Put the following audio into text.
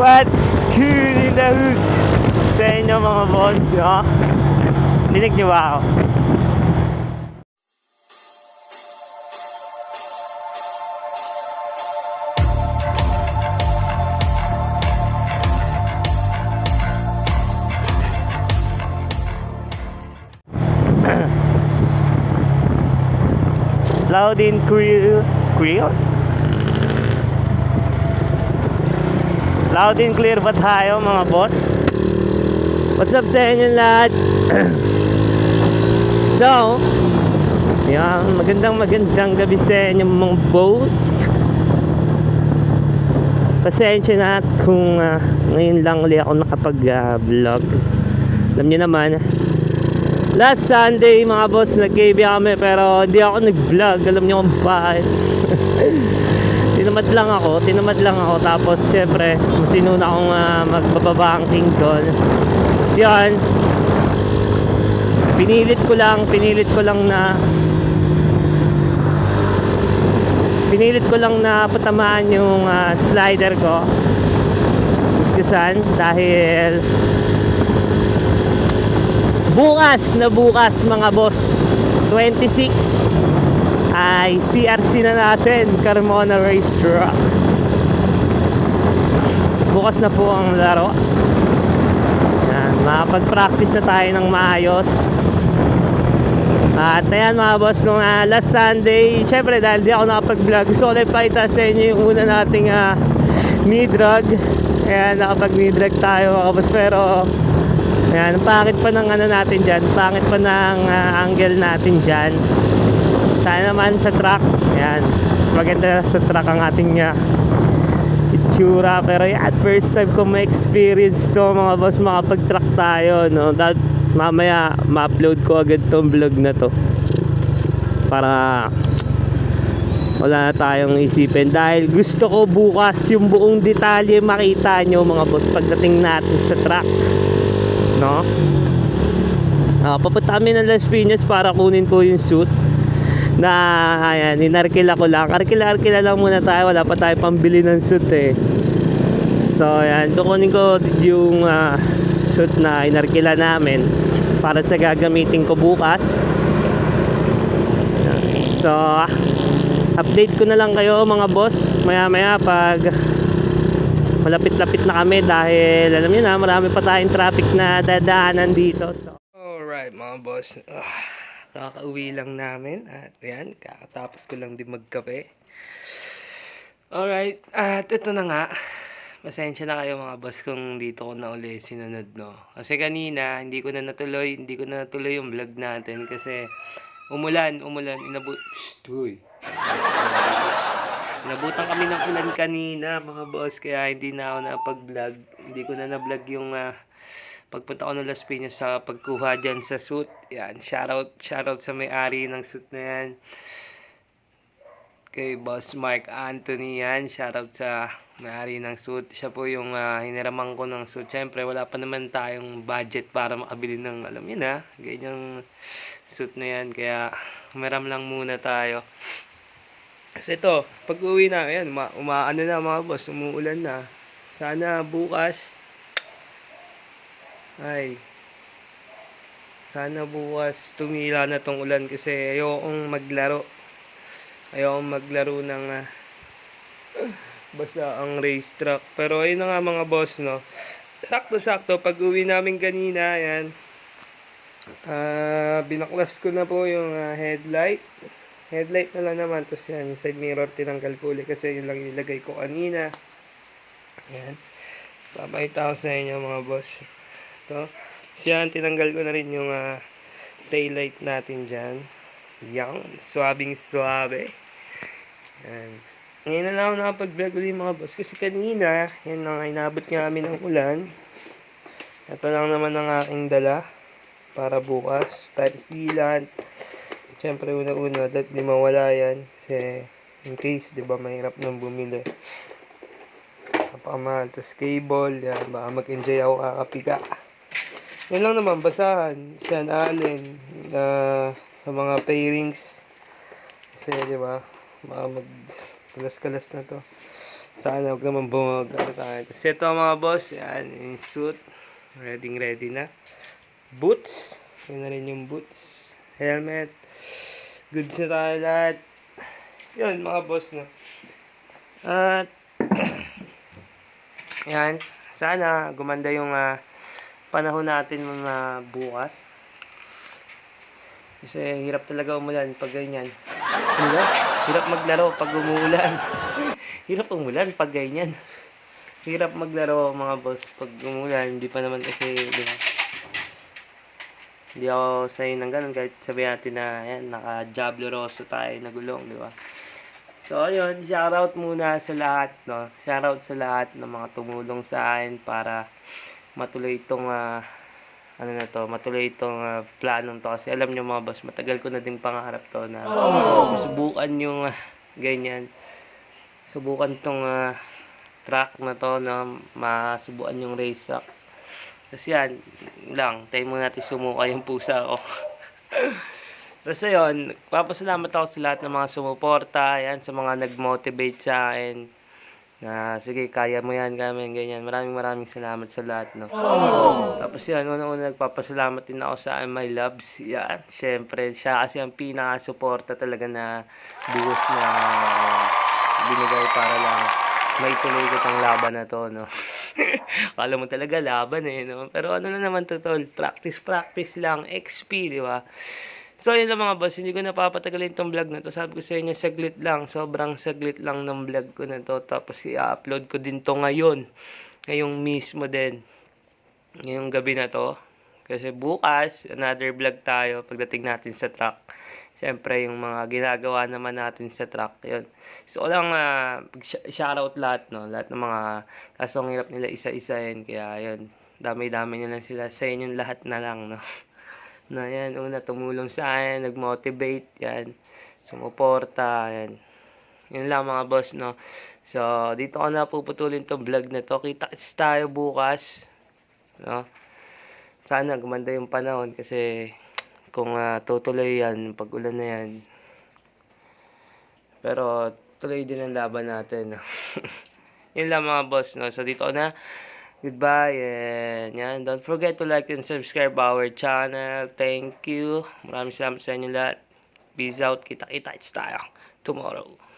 What's cool in the hood? Sa inyo mga boss, no? Dinig niyo ba ako? Loud and clear. Clear? Loud and clear ba tayo mga boss? What's up sa inyo lahat? so, yan, magandang magandang gabi sa inyo mga boss. Pasensya na at kung ah, ngayon lang ulit ako nakapag-vlog. Alam niyo naman, last Sunday mga boss nag-KB kami pero hindi ako nag-vlog. Alam niyo kung bakit. tinamad lang ako, tinamad lang ako. Tapos syempre, masinuna akong uh, magbababangking doon. Tapos yun, pinilit ko lang, pinilit ko lang na pinilit ko lang na patamaan yung ah, slider ko. Diskusan dahil bukas na bukas mga boss 26 ay CRC na natin Carmona Race Track bukas na po ang laro yan, makapag-practice na tayo ng maayos at ayan mga boss nung ah, last Sunday syempre dahil di ako nakapag-vlog gusto ko lang ipakita sa inyo yung una nating uh, knee drag ayan nakapag knee drag tayo mga boss pero Ayan, ang pangit pa ng ano natin dyan. Pangit pa ng ah, angle natin dyan. Sana naman sa truck. Ayan. Mas maganda sa truck ang ating uh, itsura. Pero yan, first time ko ma-experience to mga boss. Makapag-truck tayo. No? That, mamaya, ma-upload ko agad tong vlog na to. Para wala na tayong isipin dahil gusto ko bukas yung buong detalye makita nyo mga boss pagdating natin sa truck no? Ah, papunta kami ng Las Piñas para kunin po yung suit na ayan, inarkila ko lang. Arkila-arkila lang muna tayo, wala pa tayo pambili ng suit eh. So ayan, kukunin ko yung ah, suit na inarkila namin para sa gagamitin ko bukas. So, update ko na lang kayo mga boss maya maya pag malapit-lapit na kami dahil alam niyo na marami pa tayong traffic na dadaanan dito. So, Alright mga boss, ah, kakauwi lang namin at yan, kakatapos ko lang din magkape. Alright, at ito na nga. Pasensya na kayo mga boss kung dito ko na uli sinunod no. Kasi kanina hindi ko na natuloy, hindi ko na natuloy yung vlog natin kasi umulan, umulan, inabot. Tuy. Nabutan kami ng ulan kanina mga boss kaya hindi na ako napag-vlog. Hindi ko na na-vlog yung ah, pagpunta ko ng Las Piñas sa pagkuha dyan sa suit. Yan, shoutout, shoutout sa may-ari ng suit na yan. Kay Boss Mark Anthony yan. Shoutout sa may-ari ng suit. Siya po yung ah, hiniraman ko ng suit. Siyempre wala pa naman tayong budget para makabili ng alam yun na. Ganyang suit na yan. Kaya humiram lang muna tayo. Kasi ito, pag uwi na, ayan, uma, umaano na mga boss, umuulan na. Sana bukas, ay, sana bukas tumila na tong ulan kasi ayokong maglaro. Ayokong maglaro ng ah, basta ang racetrack. Pero ayun na nga mga boss, no. Sakto-sakto, pag uwi namin kanina, ayan, ah binaklas ko na po yung ah, headlight headlight na lang naman tapos yan yung side mirror tinanggal ko ulit kasi yun lang nilagay ko kanina yan papakita ko sa inyo mga boss ito so yan tinanggal ko na rin yung uh, tail light natin dyan yan swabing swabe yan ngayon na lang ako nakapag vlog ulit mga boss kasi kanina yan lang inabot nga kami ng ulan ito lang naman ang aking dala para bukas tire sealant Siyempre, una-una, dapat di mawala yan. Kasi, in case, di ba, mahirap nang bumili. Napakamahal. Tapos, cable, yan. Baka mag-enjoy ako kakapiga. Yan lang naman, basahan. Siyan, alin. Uh, sa mga pairings. Kasi, di ba, baka mag kalas-kalas na to. Sana huwag naman bumag. Ano tayo. Tapos ito mga boss. Yan. Yung suit. Ready ready na. Boots. Yun na rin yung boots. Helmet. Goods na tayo lahat. Yun mga boss no. At yan. Sana gumanda yung ah, panahon natin mga bukas. Kasi hirap talaga umulan pag ganyan. Hirap, hirap maglaro pag umuulan. hirap umulan pag ganyan. Hirap maglaro mga boss pag umulan. Hindi pa naman kasi, di ba? Hindi ako sanay ng ganun kahit sabihin natin na yan, naka Diablo Rosso tayo na gulong, di ba? So, ayun, shoutout muna sa lahat, no? Shoutout sa lahat ng mga tumulong sa akin para matuloy itong, ah, ano na to, matuloy itong ah, planong to. Kasi alam nyo mga boss, matagal ko na din pangarap to na subukan yung ah, ganyan. Subukan tong ah, track na to na masubukan yung race track. Kasi yan, lang, tayo muna natin sumuka yung pusa ko. Tapos ayun, papasalamat ako sa lahat ng mga sumuporta, yan, sa mga nag-motivate sa akin. Na, sige, kaya mo yan, kami, ganyan. Maraming maraming salamat sa lahat, no. Tapos yan, una-una nagpapasalamat din ako sa My Loves. Yan, syempre, siya kasi ang pinaka-suporta talaga na buhos na binigay para lang may tuloy ko tong laban na to, no. Akala mo talaga laban eh, no. Pero ano na naman to, tol, practice, practice lang, XP, di ba? So, yun lang mga boss, hindi ko napapatagalin tong vlog na to. Sabi ko sa inyo, saglit lang, sobrang saglit lang ng vlog ko na to. Tapos, i-upload ko din to ngayon. Ngayong mismo din. Ngayong gabi na to. Kasi bukas, another vlog tayo pagdating natin sa truck. Siyempre, yung mga ginagawa naman natin sa truck, yun. So, lang, uh, shoutout lahat, no? Lahat ng mga kasong hirap nila isa-isahin. Kaya, yun, dami-dami na lang sila. Sa inyo lahat na lang, no? na yan, una tumulong sa akin, nag-motivate, yan, sumuporta, yan. Yun lang mga boss, no. So, dito ko na puputulin tong vlog na to. Kita tayo bukas, no. Sana gumanda yung panahon kasi kung uh, tutuloy yan, pag ulan na yan. Pero, tuloy din ang laban natin, no. Yun lang mga boss, no. So, dito na. Goodbye and yan. Don't forget to like and subscribe our channel. Thank you. Maraming salamat sa inyo lahat. Peace out. Kita-kita tayo tomorrow.